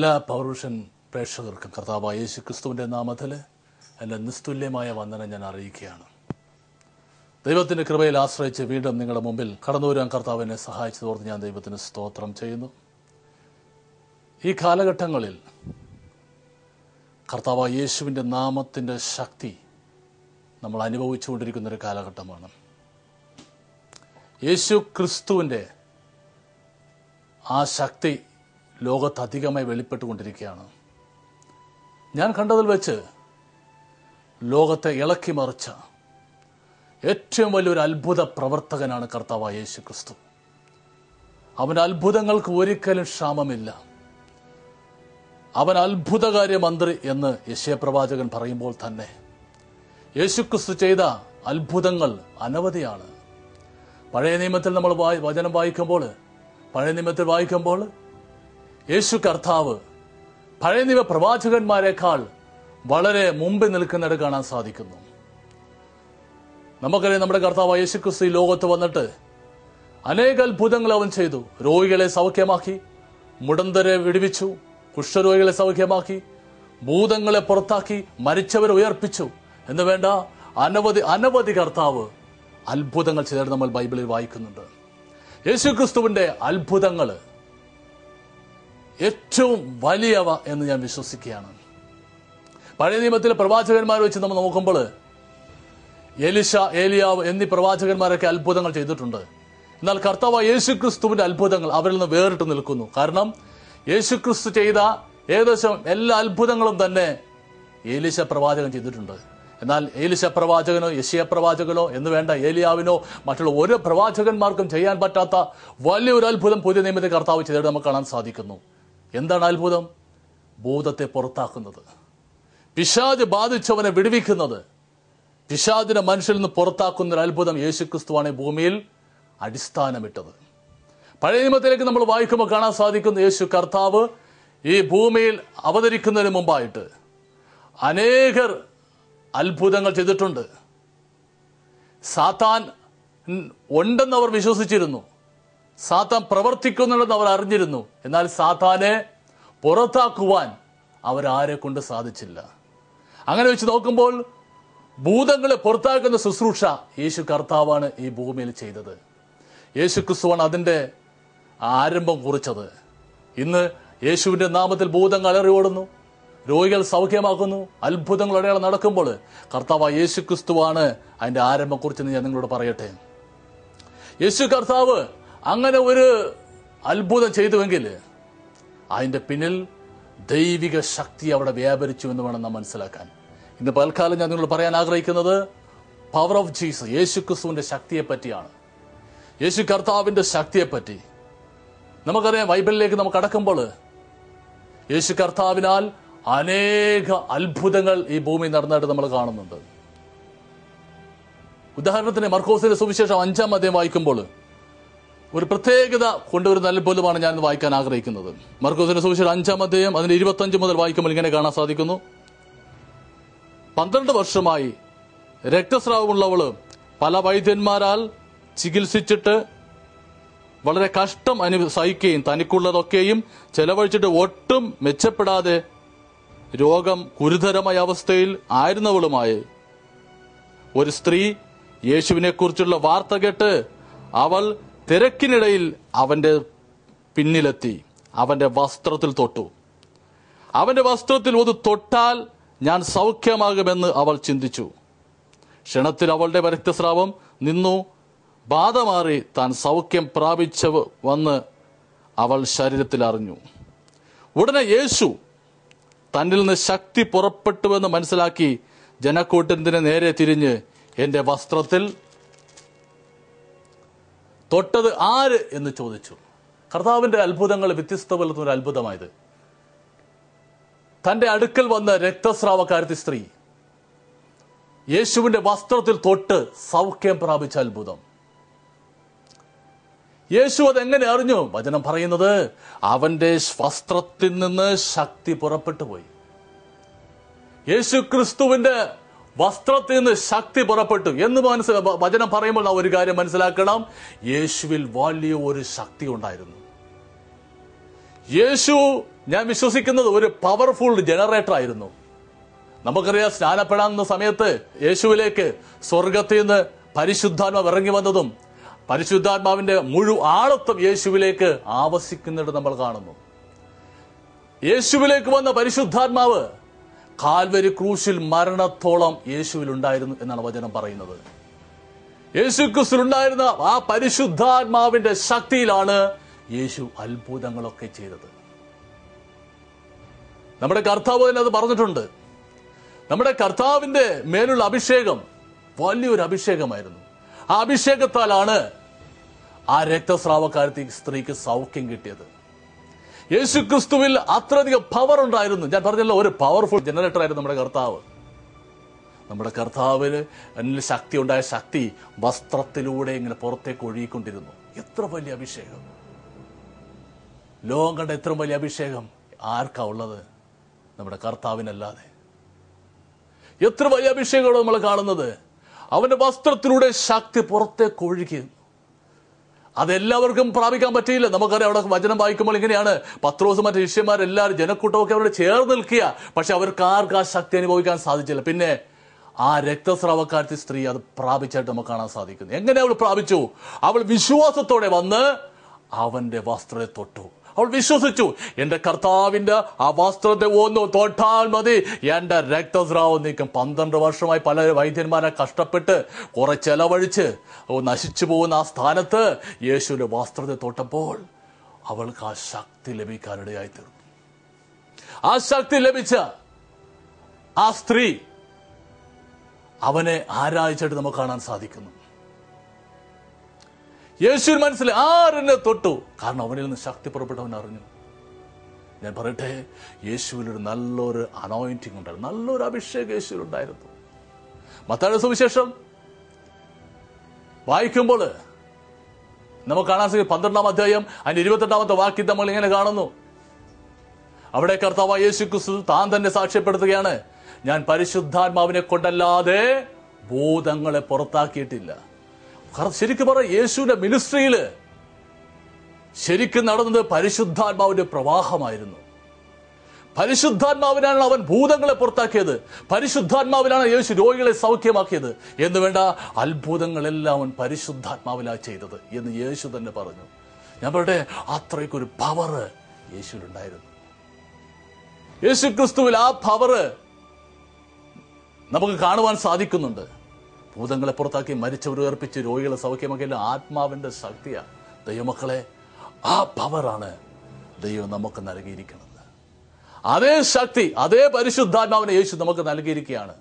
എല്ലാ പൗരുഷൻ പ്രേക്ഷകർക്കും കർത്താവ് യേശു ക്രിസ്തുവിന്റെ നാമത്തിൽ എന്റെ നിസ്തുല്യമായ വന്ദനം ഞാൻ അറിയിക്കുകയാണ്. ദൈവത്തിന്റെ കൃപയിൽ ആശ്രയിച്ച് വീണ്ടും നിങ്ങളുടെ മുമ്പിൽ കടന്നു വരാൻ കർത്താവിനെ സഹായിച്ചു സഹായിച്ചതോർത്ത് ഞാൻ ദൈവത്തിന് സ്തോത്രം ചെയ്യുന്നു. ഈ കാലഘട്ടങ്ങളിൽ കർത്താവ് യേശുവിന്റെ നാമത്തിന്റെ ശക്തി നമ്മൾ അനുഭവിച്ചുകൊണ്ടിരിക്കുന്ന ഒരു കാലഘട്ടമാണ്. യേശു ക്രിസ്തുവിന്റെ ആ ശക്തി ലോകത്ത് അധികമായി വെളിപ്പെട്ടുകൊണ്ടിരിക്കുകയാണ്. ഞാൻ കണ്ടതിൽ വെച്ച് ലോകത്തെ ഇളക്കി മറിച്ച ഏറ്റവും വലിയൊരു അത്ഭുത പ്രവർത്തകനാണ് കർത്താവായ യേശു ക്രിസ്തു അവന്റെ അത്ഭുതങ്ങൾക്ക് ഒരിക്കലും ക്ഷാമമില്ല. അവൻ അത്ഭുതകാര്യ മന്ത്രി എന്ന് യശയപ്രവാചകൻ പറയുമ്പോൾ തന്നെ യേശുക്രിസ്തു ചെയ്ത അത്ഭുതങ്ങൾ അനവധിയാണ്. പഴയ നിയമത്തിൽ നമ്മൾ വചനം വായിക്കുമ്പോൾ പഴയ നിയമത്തിൽ വായിക്കുമ്പോൾ യേശു കർത്താവ് പഴയ നിയമ പ്രവാചകന്മാരെക്കാൾ വളരെ മുമ്പിൽ നിൽക്കുന്നത് കാണാൻ സാധിക്കുന്നു. നമുക്കറിയാം നമ്മുടെ കർത്താവ് യേശുക്രിസ്തു ഈ ലോകത്ത് വന്നിട്ട് അനേക അത്ഭുതങ്ങൾ അവൻ ചെയ്തു. രോഗികളെ സൗഖ്യമാക്കി മുടന്തരെ വിടുവിച്ചു കുഷ്ഠരോഗികളെ സൗഖ്യമാക്കി ഭൂതങ്ങളെ പുറത്താക്കി മരിച്ചവരെ ഉയർപ്പിച്ചു. എന്ന് വേണ്ട അനവധി അനവധി കർത്താവ് അത്ഭുതങ്ങൾ ചെയ്തിട്ട് നമ്മൾ ബൈബിളിൽ വായിക്കുന്നുണ്ട്. യേശു ക്രിസ്തുവിന്റെ അത്ഭുതങ്ങൾ ഏറ്റവും വലിയവ എന്ന് ഞാൻ വിശ്വസിക്കുകയാണ്. പഴയ നിയമത്തിലെ പ്രവാചകന്മാർ വെച്ച് നമ്മൾ നോക്കുമ്പോൾ എലിഷ ഏലിയാവ് എന്നീ പ്രവാചകന്മാരൊക്കെ അത്ഭുതങ്ങൾ ചെയ്തിട്ടുണ്ട്. എന്നാൽ കർത്താവ് യേശു യേശുക്രിസ്തുവിന്റെ അത്ഭുതങ്ങൾ അവരിൽ നിന്ന് വേറിട്ട് നിൽക്കുന്നു. കാരണം യേശു ക്രിസ്തു ചെയ്ത ഏകദേശം എല്ലാ അത്ഭുതങ്ങളും തന്നെ ഏലിശ പ്രവാചകൻ ചെയ്തിട്ടുണ്ട്. എന്നാൽ ഏലിശ പ്രവാചകനോ യശിയ പ്രവാചകനോ എന്ന് വേണ്ട ഏലിയാവിനോ മറ്റുള്ള ഓരോ പ്രവാചകന്മാർക്കും ചെയ്യാൻ പറ്റാത്ത വലിയൊരു അത്ഭുതം പുതിയ നിയമത്തിൽ കർത്താവ് ചെയ്തിട്ട് നമുക്ക് കാണാൻ സാധിക്കുന്നു. എന്താണ് അത്ഭുതം? ഭൂതത്തെ പുറത്താക്കുന്നത്. പിശാജ് ബാധിച്ചവനെ വിടുവിക്കുന്നത്. പിശാദിനെ മനുഷ്യരിൽ നിന്ന് പുറത്താക്കുന്ന ഒരു അത്ഭുതം യേശുക്രിസ്തുവാണ് ഭൂമിയിൽ അടിസ്ഥാനമിട്ടത്. പഴയ നിയമത്തിലേക്ക് നമ്മൾ വായിക്കുമ്പോൾ കാണാൻ സാധിക്കുന്ന യേശു കർത്താവ് ഈ ഭൂമിയിൽ അവതരിക്കുന്നതിന് മുമ്പായിട്ട് അനേകർ അത്ഭുതങ്ങൾ ചെയ്തിട്ടുണ്ട്. സാത്താൻ ഉണ്ടെന്ന് അവർ വിശ്വസിച്ചിരുന്നു. സാത്താൻ പ്രവർത്തിക്കുന്നുണ്ടെന്ന് അവർ അറിഞ്ഞിരുന്നു. എന്നാൽ സാത്താനെ പുറത്താക്കുവാൻ അവരാരെ കൊണ്ട് സാധിച്ചില്ല. അങ്ങനെ വെച്ച് നോക്കുമ്പോൾ ഭൂതങ്ങളെ പുറത്താക്കുന്ന ശുശ്രൂഷ യേശു കർത്താവാണ് ഈ ഭൂമിയിൽ ചെയ്തത്. യേശു ക്രിസ്തുവാണ് അതിന്റെ ആരംഭം കുറിച്ചത്. ഇന്ന് യേശുവിന്റെ നാമത്തിൽ ഭൂതങ്ങൾ അലറി ഓടുന്നു രോഗികൾ സൗഖ്യമാക്കുന്നു അത്ഭുതങ്ങൾ അടയാളം നടക്കുമ്പോൾ കർത്താവ് യേശു ക്രിസ്തുവാണ് അതിന്റെ ആരംഭം കുറിച്ചെന്ന് ഞാൻ നിങ്ങളോട് പറയട്ടെ. യേശു കർത്താവ് അങ്ങനെ ഒരു അത്ഭുതം ചെയ്തുവെങ്കിൽ അതിന്റെ പിന്നിൽ ദൈവിക ശക്തി അവിടെ വ്യാപരിച്ചു എന്ന് വേണം നാം മനസ്സിലാക്കാൻ. ഇന്ന് പൽക്കാലം ഞാൻ നിങ്ങൾ പറയാൻ ആഗ്രഹിക്കുന്നത് പവർ ഓഫ് ജീസസ് യേശു ക്രിസ്തുവിന്റെ ശക്തിയെ പറ്റിയാണ് യേശു കർത്താവിന്റെ ശക്തിയെപ്പറ്റി. നമുക്കറിയാം ബൈബിളിലേക്ക് നമുക്ക് അടക്കുമ്പോൾ യേശു കർത്താവിനാൽ അനേക അത്ഭുതങ്ങൾ ഈ ഭൂമി നടന്നിട്ട് നമ്മൾ കാണുന്നുണ്ട്. ഉദാഹരണത്തിന് മർക്കോസിന്റെ സുവിശേഷം അഞ്ചാം അധ്യായം വായിക്കുമ്പോൾ ഒരു പ്രത്യേകത കൊണ്ടുവരുന്ന അത്ഭുതമാണ് ഞാൻ വായിക്കാൻ ആഗ്രഹിക്കുന്നത്. മർക്കോസിന്റെ സുവിശേഷം അഞ്ചാം അധ്യായം അതിന്റെ ഇരുപത്തഞ്ച് മുതൽ വായിക്കുമ്പോൾ ഇങ്ങനെ കാണാൻ സാധിക്കുന്നു. പന്ത്രണ്ട് വർഷമായി രക്തസ്രാവമുള്ളവൾ പല വൈദ്യന്മാരാൽ ചികിത്സിച്ചിട്ട് വളരെ കഷ്ടം അനു സഹിക്കുകയും തനിക്കുള്ളതൊക്കെയും ചെലവഴിച്ചിട്ട് ഒട്ടും മെച്ചപ്പെടാതെ രോഗം ഗുരുതരമായ അവസ്ഥയിൽ ആയിരുന്നവളുമായി ഒരു സ്ത്രീ യേശുവിനെ കുറിച്ചുള്ള വാർത്ത കേട്ട് അവൾ തിരക്കിനിടയിൽ അവന്റെ പിന്നിലെത്തി. അവന്റെ വസ്ത്രത്തിൽ തൊട്ടു. അവന്റെ വസ്ത്രത്തിൽ ഒന്ന് തൊട്ടാൽ ഞാൻ സൗഖ്യമാകുമെന്ന് അവൾ ചിന്തിച്ചു. ക്ഷണത്തിൽ അവളുടെ രക്തസ്രാവം നിന്നു. ബാധ മാറി താൻ സൗഖ്യം പ്രാപിച്ച വന്ന് അവൾ ശരീരത്തിൽ അറിഞ്ഞു. ഉടനെ യേശു തന്നിൽ നിന്ന് ശക്തി പുറപ്പെട്ടുവെന്ന് മനസ്സിലാക്കി ജനക്കൂട്ടത്തിന് നേരെ തിരിഞ്ഞ് എന്റെ വസ്ത്രത്തിൽ തൊട്ടത് ആര് എന്ന് ചോദിച്ചു. കർത്താവിന്റെ അത്ഭുതങ്ങൾ വ്യത്യസ്ത പോലത്തെ ഒരു അത്ഭുതമായത്. തന്റെ അടുക്കൽ വന്ന രക്തസ്രാവക്കാരത്തി സ്ത്രീ. യേശുവിന്റെ വസ്ത്രത്തിൽ തൊട്ട് സൗഖ്യം പ്രാപിച്ച അത്ഭുതം. യേശു അതെങ്ങനെ അറിഞ്ഞു? വചനം പറയുന്നത് അവന്റെ വസ്ത്രത്തിൽ നിന്ന് ശക്തി പുറപ്പെട്ടു പോയി. യേശു ക്രിസ്തുവിന്റെ വസ്ത്രത്തിൽ നിന്ന് ശക്തി പുറപ്പെട്ടു എന്ന് മനസ്സിൽ വചനം പറയുമ്പോൾ ആ ഒരു കാര്യം മനസ്സിലാക്കണം. യേശുവിൽ വലിയ ഒരു ശക്തി ഉണ്ടായിരുന്നു. യേശു ഞാൻ വിശ്വസിക്കുന്നത് ഒരു പവർഫുൾ ജനറേറ്റർ ആയിരുന്നു. നമുക്കറിയാം സ്നാനപ്പെടാവുന്ന സമയത്ത് യേശുവിലേക്ക് സ്വർഗത്തിൽ നിന്ന് പരിശുദ്ധാത്മാവ് ഇറങ്ങി വന്നതും പരിശുദ്ധാത്മാവിന്റെ മുഴു ആളത്വം യേശുവിലേക്ക് ആവശിക്കുന്നിടത്ത് നമ്മൾ കാണുന്നു. യേശുവിലേക്ക് വന്ന പരിശുദ്ധാത്മാവ് കാൽവരി ക്രൂശിൽ മരണത്തോളം യേശുവിൽ ഉണ്ടായിരുന്നു എന്നാണ് വചനം പറയുന്നത്. യേശു ക്രിസ്തുണ്ടായിരുന്ന ആ പരിശുദ്ധാത്മാവിന്റെ ശക്തിയിലാണ് യേശു അത്ഭുതങ്ങളൊക്കെ ചെയ്തത്. നമ്മുടെ കർത്താവ് തന്നെ അത് പറഞ്ഞിട്ടുണ്ട്. നമ്മുടെ കർത്താവിന്റെ മേലുള്ള അഭിഷേകം വലിയൊരു അഭിഷേകമായിരുന്നു. ആ അഭിഷേകത്താലാണ് ആ രക്തസ്രാവക്കാരത്തി സ്ത്രീക്ക് സൗഖ്യം കിട്ടിയത്. യേശു ക്രിസ്തുവിൽ അത്രയധികം പവർ ഉണ്ടായിരുന്നു. ഞാൻ പറഞ്ഞല്ലോ ഒരു പവർഫുൾ ജനറേറ്റർ ആയിരുന്നു നമ്മുടെ കർത്താവ്. നമ്മുടെ കർത്താവിന് എന്നിൽ ശക്തി ഉണ്ടായ ശക്തി വസ്ത്രത്തിലൂടെ ഇങ്ങനെ പുറത്തേക്ക് ഒഴുകിക്കൊണ്ടിരുന്നു. എത്ര വലിയ അഭിഷേകം. ലോകം കണ്ട എത്ര വലിയ അഭിഷേകം. ആർക്കാ ഉള്ളത്? നമ്മുടെ കർത്താവിനല്ലാതെ. എത്ര വലിയ അഭിഷേകമാണ് നമ്മൾ കാണുന്നത്? അവന്റെ വസ്ത്രത്തിലൂടെ ശക്തി പുറത്തേക്ക് ഒഴുകി അതെല്ലാവർക്കും പ്രാപിക്കാൻ പറ്റിയില്ല. നമുക്കറിയാം അവിടെ വചനം വായിക്കുമ്പോൾ ഇങ്ങനെയാണ്. പത്രോസും മറ്റു ശിഷ്യന്മാരെല്ലാവരും ജനക്കൂട്ടമൊക്കെ അവരോട് ചേർന്ന് നിൽക്കുക. പക്ഷെ അവർക്ക് ആർക്ക് ആ ശക്തി അനുഭവിക്കാൻ സാധിച്ചില്ല. പിന്നെ ആ രക്തസ്രാവക്കാരത്തി സ്ത്രീ അത് പ്രാപിച്ചായിട്ട് നമുക്ക് കാണാൻ സാധിക്കുന്നു. എങ്ങനെ അവൾ പ്രാപിച്ചു? അവൾ വിശ്വാസത്തോടെ വന്ന് അവന്റെ വസ്ത്രത്തെ തൊട്ടു. അവൾ വിശ്വസിച്ചു. എന്റെ കർത്താവിന്റെ ആ വസ്ത്രത്തെ ഒന്ന് തൊട്ടാൽ മതി. എന്റെ രക്തസ്രാവം നീക്കും. പന്ത്രണ്ട് വർഷമായി പല വൈദ്യന്മാരെ കഷ്ടപ്പെട്ട് കുറെ ചെലവഴിച്ച് നശിച്ചു പോകുന്ന ആ സ്ഥാനത്ത് യേശുവിന്റെ വസ്ത്രത്തെ തൊട്ടപ്പോൾ അവൾക്ക് ആ ശക്തി ലഭിക്കാനിടയായി തീർന്നു ആ ശക്തി ലഭിച്ച ആ സ്ത്രീ അവനെ ആരാധിച്ചിട്ട് നമുക്ക് കാണാൻ സാധിക്കുന്നു. യേശുവിന് മനസ്സിൽ ആരെന്നെ തൊട്ടു? കാരണം അവനിൽ നിന്ന് ശക്തി പുറപ്പെട്ടവൻ അറിഞ്ഞു. ഞാൻ പറയട്ടെ യേശുവിനൊരു നല്ലൊരു അനോയിന്റിങ് ഉണ്ടായിരുന്നു. നല്ലൊരു അഭിഷേകം യേശുവിൽ ഉണ്ടായിരുന്നു. മത്താഴ സുവിശേഷം വായിക്കുമ്പോൾ നമുക്ക് കാണാൻ സാധിക്കും പന്ത്രണ്ടാം അധ്യായം അതിന്റെ ഇരുപത്തെട്ടാമത്തെ വാക്യം നമ്മൾ ഇങ്ങനെ കാണുന്നു. അവിടെ കർത്താവ് യേശു ക്രിസ്തു താൻ തന്നെ സാക്ഷ്യപ്പെടുത്തുകയാണ് ഞാൻ പരിശുദ്ധാത്മാവിനെ കൊണ്ടല്ലാതെ ഭൂതങ്ങളെ പുറത്താക്കിയിട്ടില്ല. ശരിക്കും പറ യേശുവിന്റെ മിനിസ്ട്രിയിൽ ശരിക്കും നടന്നത് പരിശുദ്ധാത്മാവിന്റെ പ്രവാഹമായിരുന്നു. പരിശുദ്ധാത്മാവിനാണ് അവൻ ഭൂതങ്ങളെ പുറത്താക്കിയത്. പരിശുദ്ധാത്മാവിനാണ് യേശു രോഗികളെ സൗഖ്യമാക്കിയത്. എന്ന് വേണ്ട അത്ഭുതങ്ങളെല്ലാം അവൻ പരിശുദ്ധാത്മാവിലാ ചെയ്തത് എന്ന് യേശു തന്നെ പറഞ്ഞു. ഞാൻ പറയട്ടെ അത്രയ്ക്കൊരു പവർ യേശുവിലുണ്ടായിരുന്നു. യേശു ക്രിസ്തുവിൽ ആ പവറ് നമുക്ക് കാണുവാൻ സാധിക്കുന്നുണ്ട്. ഭൂതങ്ങളെ പുറത്താക്കി മരിച്ചവർ ഉയർപ്പിച്ച് രോഗികളെ സൗഖ്യമാക്കിയ ആത്മാവിന്റെ ശക്തിയാണ് ദൈവമക്കളെ ആ പവറാണ് ദൈവം നമുക്ക് നൽകിയിരിക്കുന്നത്. അതേ ശക്തി അതേ പരിശുദ്ധാത്മാവിനെ യേശു നമുക്ക് നൽകിയിരിക്കുകയാണ്.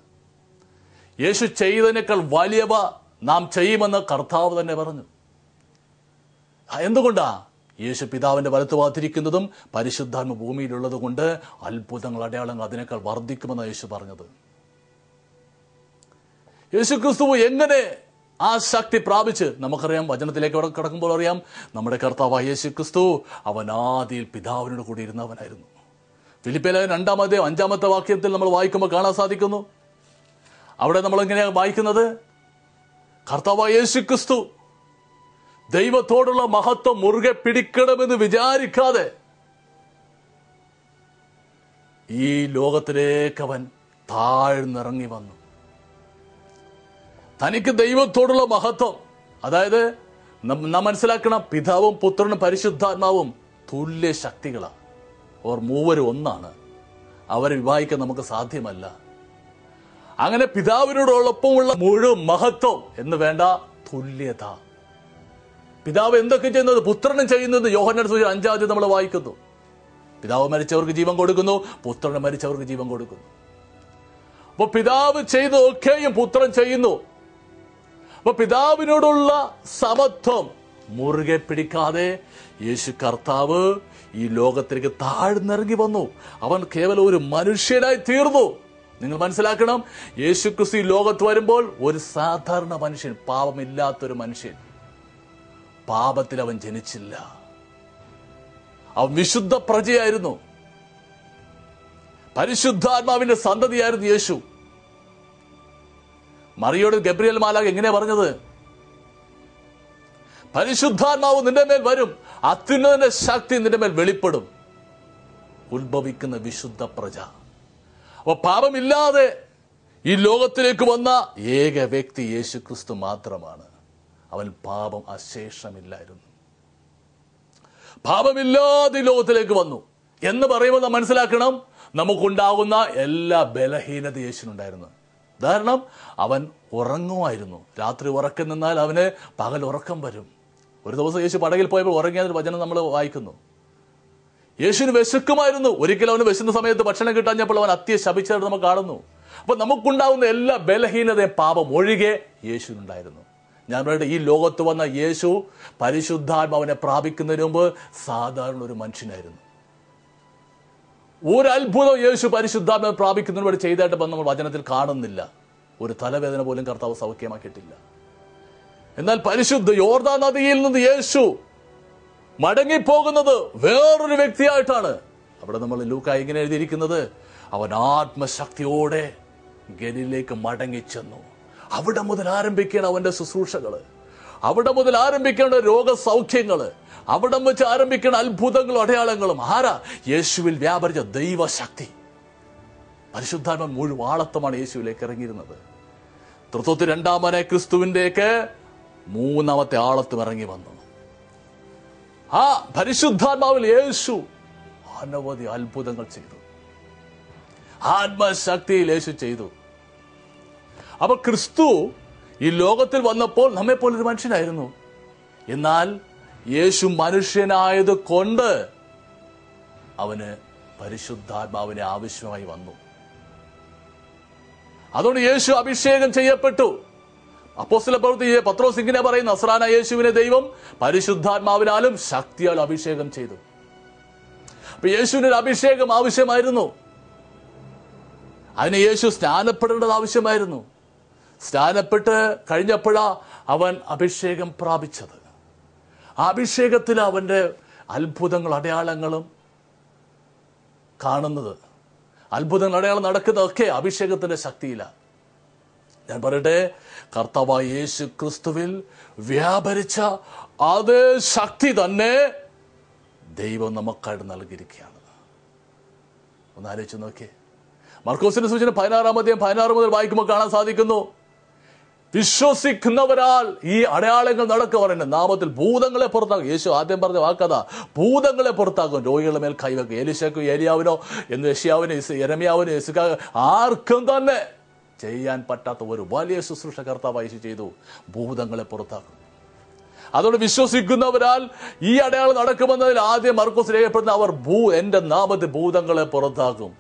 യേശു ചെയ്തതിനേക്കാൾ വലിയവ നാം ചെയ്യുമെന്ന് കർത്താവ് തന്നെ പറഞ്ഞു. എന്തുകൊണ്ടാ? യേശു പിതാവിന്റെ വലത്ത് ഭാഗത്തിരിക്കുന്നതും പരിശുദ്ധാത്മ ഭൂമിയിലുള്ളത് കൊണ്ട് അത്ഭുതങ്ങൾ അടയാളങ്ങൾ അതിനേക്കാൾ വർദ്ധിക്കുമെന്ന് യേശു പറഞ്ഞത്. യേശു ക്രിസ്തു എങ്ങനെ ആ ശക്തി പ്രാപിച്ച്? നമുക്കറിയാം വചനത്തിലേക്ക് കിടക്കുമ്പോൾ അറിയാം നമ്മുടെ കർത്താവായ യേശു ക്രിസ്തു അവൻ പിതാവിനോട് കൂടി ഇരുന്നവനായിരുന്നു. ഫിലിപ്പേല രണ്ടാമത്തെ അഞ്ചാമത്തെ വാക്യത്തിൽ നമ്മൾ വായിക്കുമ്പോൾ കാണാൻ സാധിക്കുന്നു. അവിടെ നമ്മൾ എങ്ങനെയാണ് വായിക്കുന്നത്? കർത്താവായ യേശു ക്രിസ്തു ദൈവത്തോടുള്ള മഹത്വം മുറുകെ പിടിക്കണമെന്ന് വിചാരിക്കാതെ ഈ ലോകത്തിലേക്ക് അവൻ താഴ്ന്നിറങ്ങി വന്നു. തനിക്ക് ദൈവത്തോടുള്ള മഹത്വം. അതായത് നം- മനസ്സിലാക്കണം പിതാവും പുത്രനും പരിശുദ്ധാത്മാവും തുല്യ ശക്തികളാണ് അവർ മൂവരും ഒന്നാണ്. അവരെ വിവാഹിക്കാൻ നമുക്ക് സാധ്യമല്ല. അങ്ങനെ പിതാവിനോടൊപ്പമുള്ള മുഴുവൻ മഹത്വം എന്ന് വേണ്ട തുല്യത. പിതാവ് എന്തൊക്കെ ചെയ്യുന്നത്? പുത്രനും ചെയ്യുന്നത്. യോഹന്നാൻ അഞ്ചാം അധ്യായം നമ്മൾ വായിക്കുന്നു. പിതാവ് മരിച്ചവർക്ക് ജീവൻ കൊടുക്കുന്നു. പുത്രന് മരിച്ചവർക്ക് ജീവൻ കൊടുക്കുന്നു. അപ്പൊ പിതാവ് ചെയ്തതൊക്കെയും പുത്രൻ ചെയ്യുന്നു. അപ്പൊ പിതാവിനോടുള്ള സമത്വം മുറുകെ പിടിക്കാതെ യേശു കർത്താവ് ഈ ലോകത്തിലേക്ക് താഴ്ന്നിറങ്ങി വന്നു. അവൻ കേവലം ഒരു മനുഷ്യനായി തീർന്നു. നിങ്ങൾ മനസ്സിലാക്കണം യേശു ക്രിസ്തു ഈ ലോകത്ത് വരുമ്പോൾ ഒരു സാധാരണ മനുഷ്യൻ പാപമില്ലാത്തൊരു മനുഷ്യൻ. പാപത്തിൽ അവൻ ജനിച്ചില്ല. അവൻ വിശുദ്ധ പ്രജയായിരുന്നു പരിശുദ്ധാത്മാവിന്റെ സന്തതിയായിരുന്നു യേശു. മറിയോട് ഗബ്രിയൽ മാലാഖ് എങ്ങനെയാ പറഞ്ഞത്? പരിശുദ്ധാത്മാവ് നിന്റെ മേൽ വരും അത്യുന്നതന്റെ ശക്തി നിന്റെ മേൽ വെളിപ്പെടും. ഉത്ഭവിക്കുന്ന വിശുദ്ധ പ്രജ. അപ്പൊ പാപമില്ലാതെ ഈ ലോകത്തിലേക്ക് വന്ന ഏക വ്യക്തി യേശു ക്രിസ്തു മാത്രമാണ്. അവൻ പാപം അശേഷമില്ലായിരുന്നു. പാപമില്ലാതെ ലോകത്തിലേക്ക് വന്നു. എന്ന് പറയുമ്പോൾ നാം മനസ്സിലാക്കണം നമുക്കുണ്ടാകുന്ന എല്ലാ ബലഹീനത യേശുനുണ്ടായിരുന്നു കാരണം അവൻ ഉറങ്ങുമായിരുന്നു. രാത്രി ഉറക്കം നിന്നാൽ അവന് പകൽ ഉറക്കം വരും. ഒരു ദിവസം യേശു പടകിൽ പോയപ്പോൾ ഉറങ്ങിയ വചനം നമ്മൾ വായിക്കുന്നു. യേശുവിന് വിശക്കുമായിരുന്നു. ഒരിക്കലും അവന് വിശന്ന സമയത്ത് ഭക്ഷണം കിട്ടാഞ്ഞപ്പോൾ അവൻ അത്യ നമ്മൾ കാണുന്നു. അപ്പൊ നമുക്കുണ്ടാവുന്ന എല്ലാ ബലഹീനതയും പാപം ഒഴികെ യേശുവിനുണ്ടായിരുന്നു. ഞാൻ പറയട്ടെ ഈ ലോകത്ത് വന്ന യേശു പരിശുദ്ധാത്മാവനെ പ്രാപിക്കുന്നതിന് മുമ്പ് സാധാരണ ഒരു മനുഷ്യനായിരുന്നു. ഒരു അത്ഭുതം യേശു പരിശുദ്ധാത്മ പ്രാപിക്കുന്നതിന് വേണ്ടി ചെയ്തായിട്ട് നമ്മൾ വചനത്തിൽ കാണുന്നില്ല. ഒരു തലവേദന പോലും കർത്താവ് സൗഖ്യമാക്കിയിട്ടില്ല. എന്നാൽ പരിശുദ്ധ യോർദാ നദിയിൽ നിന്ന് യേശു മടങ്ങിപ്പോകുന്നത് വേറൊരു വ്യക്തിയായിട്ടാണ്. അവിടെ നമ്മൾ ലൂക്ക ഇങ്ങനെ എഴുതിയിരിക്കുന്നത് അവൻ ആത്മശക്തിയോടെ ഗലിലേക്ക് മടങ്ങിച്ചെന്നു. അവിടെ മുതൽ ആരംഭിക്കേണ്ട അവന്റെ ശുശ്രൂഷകൾ. അവിടെ മുതൽ ആരംഭിക്കേണ്ട രോഗസൗഖ്യങ്ങൾ. അവിടെ വെച്ച് ആരംഭിക്കുന്ന അത്ഭുതങ്ങളും അടയാളങ്ങളും. ആരാ? യേശുവിൽ വ്യാപരിച്ച ദൈവശക്തി. പരിശുദ്ധാത്മ മുഴുവാളത്വമാണ് യേശുവിലേക്ക് ഇറങ്ങിയിരുന്നത്. തൃത്വത്തിൽ രണ്ടാമനെ ക്രിസ്തുവിന്റെയൊക്കെ മൂന്നാമത്തെ ആളത്വം ഇറങ്ങി വന്നു. ആ പരിശുദ്ധാത്മാവിൽ യേശു അനവധി അത്ഭുതങ്ങൾ ചെയ്തു. ആത്മശക്തിയിൽ യേശു ചെയ്തു. അപ്പൊ ക്രിസ്തു ഈ ലോകത്തിൽ വന്നപ്പോൾ നമ്മെ പോലൊരു മനുഷ്യനായിരുന്നു. എന്നാൽ യേശു മനുഷ്യനായത് കൊണ്ട് അവന് പരിശുദ്ധാത്മാവിനെ ആവശ്യമായി വന്നു. അതുകൊണ്ട് യേശു അഭിഷേകം ചെയ്യപ്പെട്ടു. അപ്പോസ്തല പ്രവൃത്തി പത്രോസ് ഇങ്ങനെ പറയുന്ന അസ്രാന യേശുവിനെ ദൈവം പരിശുദ്ധാത്മാവിനാലും ശക്തിയാൽ അഭിഷേകം ചെയ്തു. അപ്പൊ യേശുവിന് ഒരു അഭിഷേകം ആവശ്യമായിരുന്നു. അതിന് യേശു സ്നാനപ്പെടേണ്ടത് ആവശ്യമായിരുന്നു. സ്നാനപ്പെട്ട് കഴിഞ്ഞപ്പോഴാ അവൻ അഭിഷേകം പ്രാപിച്ചത്. അഭിഷേകത്തിൽ അവന്റെ അത്ഭുതങ്ങൾ അടയാളങ്ങളും കാണുന്നത്. അത്ഭുതങ്ങൾ അടയാളം നടക്കുന്നതൊക്കെ അഭിഷേകത്തിന്റെ ശക്തിയിലാണ് ഞാൻ പറയട്ടെ കർത്താവായ യേശു ക്രിസ്തുവിൽ വ്യാപരിച്ച അതേ ശക്തി തന്നെ ദൈവം നമുക്കായിട്ട് നൽകിയിരിക്കുകയാണ്. ഒന്ന് ആലോചിച്ച് നോക്കിയേ. മർക്കോസിന്റെ സൂചന പതിനാറാമതെയും പതിനാറ് മുതൽ വായിക്കുമ്പോൾ കാണാൻ സാധിക്കുന്നു. വിശ്വസിക്കുന്നവരാൽ ഈ അടയാളങ്ങൾ നടക്കുക പറയുന്നത് നാമത്തിൽ ഭൂതങ്ങളെ പുറത്താക്കും. യേശു ആദ്യം പറഞ്ഞ വാക്കഥ ഭൂതങ്ങളെ പുറത്താക്കും. രോഗികളുടെ മേൽ കൈവെക്കും ഏലിശക്കും ഏലിയാവിനോ എന്ന് യശിയാവിനോ എരമിയാവിനോ യേശുക്കാ ആർക്കും തന്നെ ചെയ്യാൻ പറ്റാത്ത ഒരു വലിയ ശുശ്രൂഷ കർത്താവ് യേശു ചെയ്തു. ഭൂതങ്ങളെ പുറത്താക്കും. അതുകൊണ്ട് വിശ്വസിക്കുന്നവരാൽ ഈ അടയാളം നടക്കുമെന്നതിൽ ആദ്യം മർക്കോസ് രേഖപ്പെടുന്ന അവർ ഭൂ എന്റെ നാമത്തിൽ ഭൂതങ്ങളെ പുറത്താക്കും.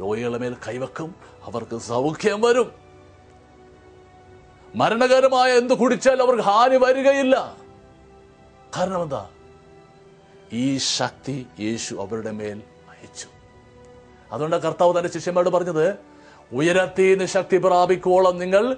രോഗികളുടെ മേൽ കൈവെക്കും അവർക്ക് സൗഖ്യം വരും. മരണകരമായ എന്ത് കുടിച്ചാൽ അവർക്ക് ഹാനി വരികയില്ല. കാരണം എന്താ? ഈ ശക്തി യേശു അവരുടെ മേൽ അയച്ചു. അതുകൊണ്ട് കർത്താവ് തന്റെ ശിഷ്യന്മാരോട് പറഞ്ഞത് ഉയരത്തിൽ നിന്ന് ശക്തി പ്രാപിക്കോളം നിങ്ങൾ